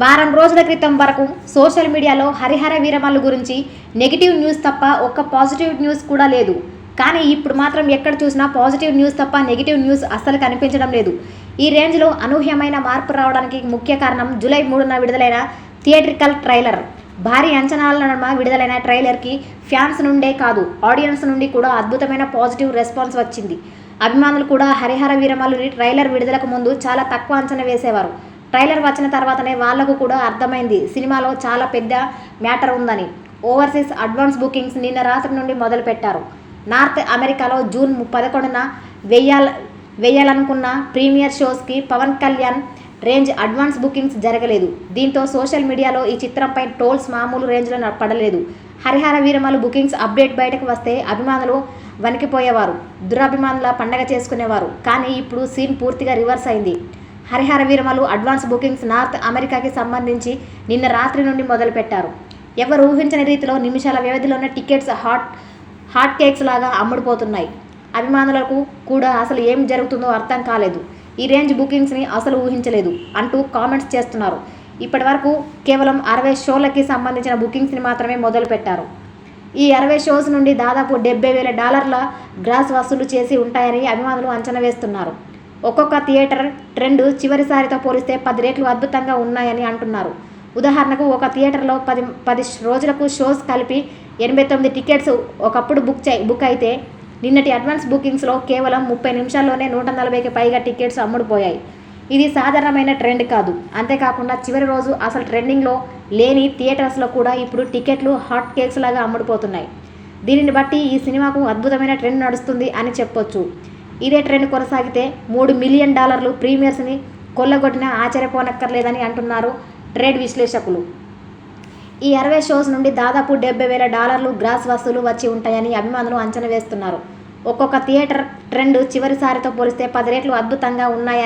వారం రోజుల క్రితం వరకు సోషల్ మీడియాలో హరిహర వీరమల్లు గురించి నెగిటివ్ న్యూస్ తప్ప ఒక్క పాజిటివ్ న్యూస్ కూడా లేదు. కానీ ఇప్పుడు మాత్రం ఎక్కడ చూసినా పాజిటివ్ న్యూస్ తప్ప నెగిటివ్ న్యూస్ అస్సలు కనిపించడం లేదు. ఈ రేంజ్లో అనూహ్యమైన మార్పు రావడానికి ముఖ్య కారణం జూలై మూడున విడుదలైన థియేట్రికల్ ట్రైలర్. భారీ అంచనాల నడుమ విడుదలైన ట్రైలర్కి ఫ్యాన్స్ నుండే కాదు ఆడియన్స్ నుండి కూడా అద్భుతమైన పాజిటివ్ రెస్పాన్స్ వచ్చింది. అభిమానులు కూడా హరిహర వీరమల్లుని ట్రైలర్ విడుదలకు ముందు చాలా తక్కువ అంచనా వేసేవారు. ట్రైలర్ వచ్చిన తర్వాతనే వాళ్ళకు కూడా అర్థమైంది. సినిమాలో చాలా పెద్ద మ్యాటర్ ఉందని ఓవర్సీస్ అడ్వాన్స్ బుకింగ్స్ నిన్న రాత్రి నుండి మొదలుపెట్టారు. నార్త్ అమెరికాలో జూన్ పదకొండున వెయ్యాల వేయాలనుకున్న premiere షోస్కి Pawan Kalyan range advance bookings జరగలేదు. దీంతో సోషల్ మీడియాలో ఈ చిత్రంపై టోల్స్ మామూలు రేంజ్లో న- పడలేదు. హరిహర వీరమలు బుకింగ్స్ అప్డేట్ బయటకు వస్తే అభిమానులు వణికిపోయేవారు. దురభిమానుల పండగ చేసుకునేవారు. కానీ ఇప్పుడు సీన్ పూర్తిగా రివర్స్ అయింది. Harihara Veeramallu advance bookings North అమెరికాకి సంబంధించి నిన్న రాత్రి నుండి మొదలుపెట్టారు. ఎవరు ఊహించని రీతిలో నిమిషాల వ్యవధిలోనే టికెట్స్ హాట్ హాట్ కేక్స్ లాగా అమ్ముడుపోతున్నాయి. అభిమానులకు కూడా అసలు ఏం జరుగుతుందో అర్థం కాలేదు. ఈ రేంజ్ బుకింగ్స్ని అసలు ఊహించలేదు అంటూ కామెంట్స్ చేస్తున్నారు. ఇప్పటి వరకు కేవలం అరవై షోలకి సంబంధించిన బుకింగ్స్ని మాత్రమే మొదలుపెట్టారు. ఈ అరవై షోస్ నుండి దాదాపు డెబ్బై వేల డాలర్ల గ్రాస్ వసూలు చేసి ఉంటాయని అభిమానులు అంచనా వేస్తున్నారు. ఒక్కొక్క థియేటర్ ట్రెండ్ చివరిసారితో పోలిస్తే పది రెట్లు అద్భుతంగా ఉన్నాయని అంటున్నారు. ఉదాహరణకు ఒక థియేటర్లో పది పది రోజులకు షోస్ కలిపి ఎనభై తొమ్మిది టికెట్స్ ఒకప్పుడు బుక్ చే బుక్ అయితే నిన్నటి అడ్వాన్స్ బుకింగ్స్లో కేవలం ముప్పై నిమిషాల్లోనే నూట నలభైకి పైగా టికెట్స్ అమ్ముడుపోయాయి. ఇది సాధారణమైన ట్రెండ్ కాదు. అంతేకాకుండా చివరి రోజు అసలు ట్రెండింగ్లో లేని థియేటర్స్లో కూడా ఇప్పుడు టికెట్లు హాట్ కేక్స్ లాగా అమ్ముడుపోతున్నాయి. దీనిని బట్టి ఈ సినిమాకు అద్భుతమైన ట్రెండ్ నడుస్తుంది అని చెప్పొచ్చు. ఇదే ట్రెండ్ కొనసాగితే మూడు మిలియన్ డాలర్లు ప్రీమియర్స్ని కొల్లగొట్టినా ఆశ్చర్యపోనక్కర్లేదని అంటున్నారు ట్రేడ్ విశ్లేషకులు. ఈ అరవై షోస్ నుండి దాదాపు డెబ్బై వేల డాలర్లు గ్రాస్ వసూలు వచ్చి ఉంటాయని అభిమానులు అంచనా వేస్తున్నారు. ఒక్కొక్క థియేటర్ ట్రెండ్ చివరిసారితో పోలిస్తే పది రేట్లు అద్భుతంగా ఉన్నాయని